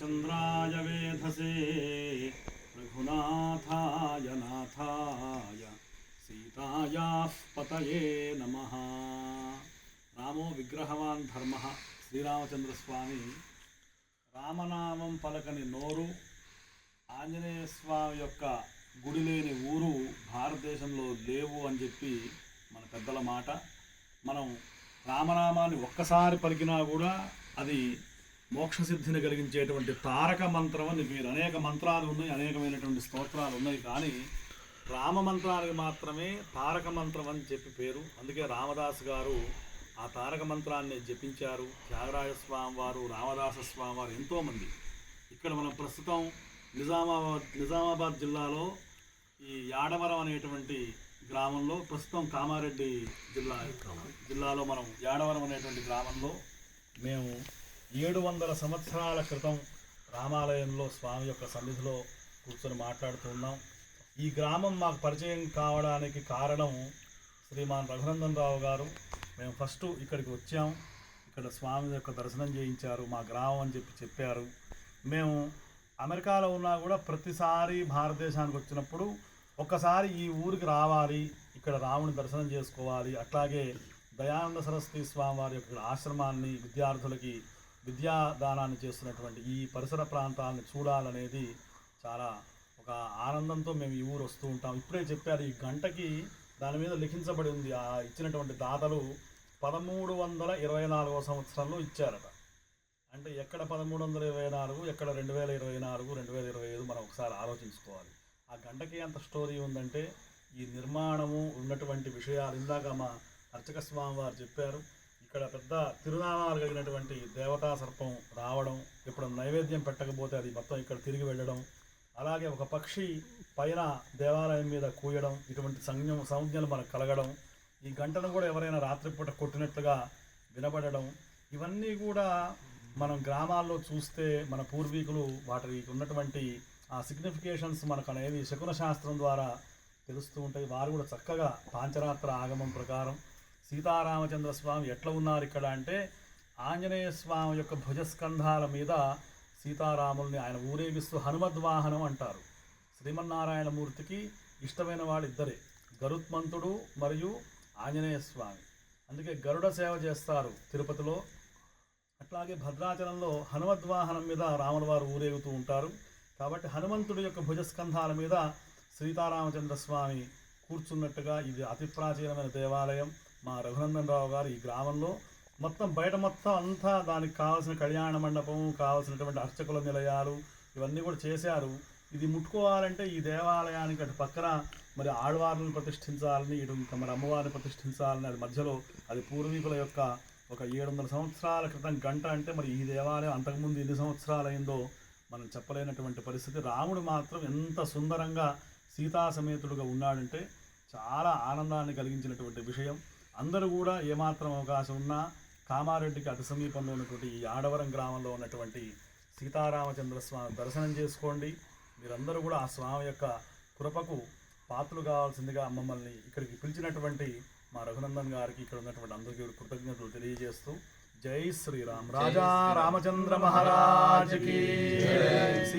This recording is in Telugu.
రామచంద్రాయ వేధసే రఘునాథాయ నాథాయ సీతాయా పతయే నమ రామో విగ్రహవాన్ ధర్మ శ్రీరామచంద్రస్వామి రామనామం పలకని నోరు ఆంజనేయ స్వామి యొక్క గుడి లేని ఊరు భారతదేశంలో లేవు అని చెప్పి మన పెద్దల మాట. మనం రామనామాన్ని ఒక్కసారి పలికినా కూడా అది మోక్షసిద్ధిని కలిగించేటువంటి తారక మంత్రం అని మీరు అనేక మంత్రాలు ఉన్నాయి అనేకమైనటువంటి స్తోత్రాలు ఉన్నాయి. కానీ రామ మంత్రానికి మాత్రమే తారక మంత్రం అని చెప్పి పేరు. అందుకే రామదాస్ గారు ఆ తారక మంత్రాన్ని జపించారు. త్యాగరాజ స్వామి వారు రామదాస స్వామి వారు ఎంతోమంది. ఇక్కడ మనం ప్రస్తుతం నిజామాబాద్ నిజామాబాద్ జిల్లాలో ఈ యాడవరం అనేటువంటి గ్రామంలో ప్రస్తుతం కామారెడ్డి జిల్లా జిల్లాలో మనం యాడవరం అనేటువంటి గ్రామంలో మేము ఏడు వందల సంవత్సరాల క్రితం రామాలయంలో స్వామి యొక్క సన్నిధిలో కూర్చొని మాట్లాడుతున్నాం ఈ గ్రామం మాకు పరిచయం కావడానికి కారణం శ్రీమాన్ రఘునందన్ రావు గారు. మేము ఫస్ట్ ఇక్కడికి వచ్చాం. ఇక్కడ స్వామి యొక్క దర్శనం చేయించారు. మా గ్రామం అని చెప్పి చెప్పారు. మేము అమెరికాలో ఉన్నా కూడా ప్రతిసారి భారతదేశానికి వచ్చినప్పుడు ఒక్కసారి ఈ ఊరికి రావాలి ఇక్కడ రాముని దర్శనం చేసుకోవాలి అట్లాగే దయానంద సరస్వతి స్వామి వారి యొక్క ఆశ్రమాన్ని విద్యార్థులకి విద్యాదానాన్ని చేస్తున్నటువంటి ఈ పరిసర ప్రాంతాలను చూడాలనేది చాలా ఒక ఆనందంతో మేము ఈ ఊరు వస్తూ ఉంటాం. ఇప్పుడే చెప్పారు ఈ గంటకి దాని మీద లిఖించబడి ఉంది. ఆ ఇచ్చినటువంటి దాతలు పదమూడు వందల ఇరవై నాలుగో సంవత్సరంలో ఇచ్చారట. అంటే ఎక్కడ పదమూడు వందల ఇరవై నాలుగు ఎక్కడ రెండు వేల ఇరవై నాలుగు రెండు వేల ఇరవై ఐదు మనం ఒకసారి ఆలోచించుకోవాలి. ఆ గంటకి ఎంత స్టోరీ ఉందంటే ఈ నిర్మాణము ఉన్నటువంటి విషయాలు ఇందాక మా అర్చక స్వామి వారు చెప్పారు. ఇక్కడ పెద్ద తిరునామాలు కలిగినటువంటి దేవతా సర్పం రావడం ఇప్పుడు నైవేద్యం పెట్టకపోతే అది మొత్తం ఇక్కడ తిరిగి వెళ్ళడం అలాగే ఒక పక్షి పైన దేవాలయం మీద కూయడం ఇటువంటి సంజ్ఞం సంజ్ఞలు మనకు కలగడం ఈ గంటను కూడా ఎవరైనా రాత్రిపూట కొట్టినట్లుగా వినబడడం ఇవన్నీ కూడా మనం గ్రామాల్లో చూస్తే మన పూర్వీకులు వాటికి ఉన్నటువంటి ఆ సిగ్నిఫికేషన్స్ మనకు అనేవి శకున శాస్త్రం ద్వారా తెలుస్తూ ఉంటాయి. వారు కూడా చక్కగా పాంచరాత్ర ఆగమం ప్రకారం సీతారామచంద్ర స్వామి ఎట్లా ఉన్నారు ఇక్కడ అంటే ఆంజనేయ స్వామి యొక్క భుజస్కంధాల మీద సీతారాముల్ని ఆయన ఊరేగిస్తూ హనుమద్వాహనం అంటారు. శ్రీమన్నారాయణమూర్తికి ఇష్టమైన వాడు ఇద్దరే గరుత్మంతుడు మరియు ఆంజనేయ స్వామి. అందుకే గరుడ సేవ చేస్తారు తిరుపతిలో. అట్లాగే భద్రాచలంలో హనుమద్వాహనం మీద రాముల వారు ఊరేగుతూ ఉంటారు. కాబట్టి హనుమంతుడి యొక్క భుజస్కంధాల మీద సీతారామచంద్ర స్వామి కూర్చున్నట్టుగా ఇది అతి ప్రాచీనమైన దేవాలయం. మా రఘునందన్ రావు గారు ఈ గ్రామంలో మొత్తం బయట మొత్తం అంతా దానికి కావాల్సిన కళ్యాణ మండపం కావాల్సినటువంటి అర్చకుల నిలయాలు ఇవన్నీ కూడా చేశారు. ఇది ముట్టుకోవాలంటే ఈ దేవాలయానికి అటు పక్కన మరి ఆడవారిని ప్రతిష్ఠించాలని ఇటు ఇంకా మరి అమ్మవారిని ప్రతిష్ఠించాలని అది మధ్యలో అది పూర్వీకుల యొక్క ఒక ఏడు వందల సంవత్సరాల క్రితం గంట అంటే మరి ఈ దేవాలయం అంతకుముందు ఎన్ని సంవత్సరాలైందో మనం చెప్పలేనటువంటి పరిస్థితి. రాముడు మాత్రం ఎంత సుందరంగా సీతా సమేతుడుగా ఉన్నాడంటే చాలా ఆనందాన్ని కలిగించినటువంటి విషయం. అందరూ కూడా ఏమాత్రం అవకాశం ఉన్నా కామారెడ్డికి అతి సమీపంలో ఉన్నటువంటి ఈ ఆడవరం గ్రామంలో ఉన్నటువంటి సీతారామచంద్ర స్వామి దర్శనం చేసుకోండి. మీరందరూ కూడా ఆ స్వామి యొక్క కృపకు పాత్రలు కావాల్సిందిగా మమ్మల్ని ఇక్కడికి పిలిచినటువంటి మా రఘునందన్ గారికి ఇక్కడ ఉన్నటువంటి అందరికీ కృతజ్ఞతలు తెలియజేస్తూ జై శ్రీరామ్. రాజా రామచంద్ర మహారాజ్కి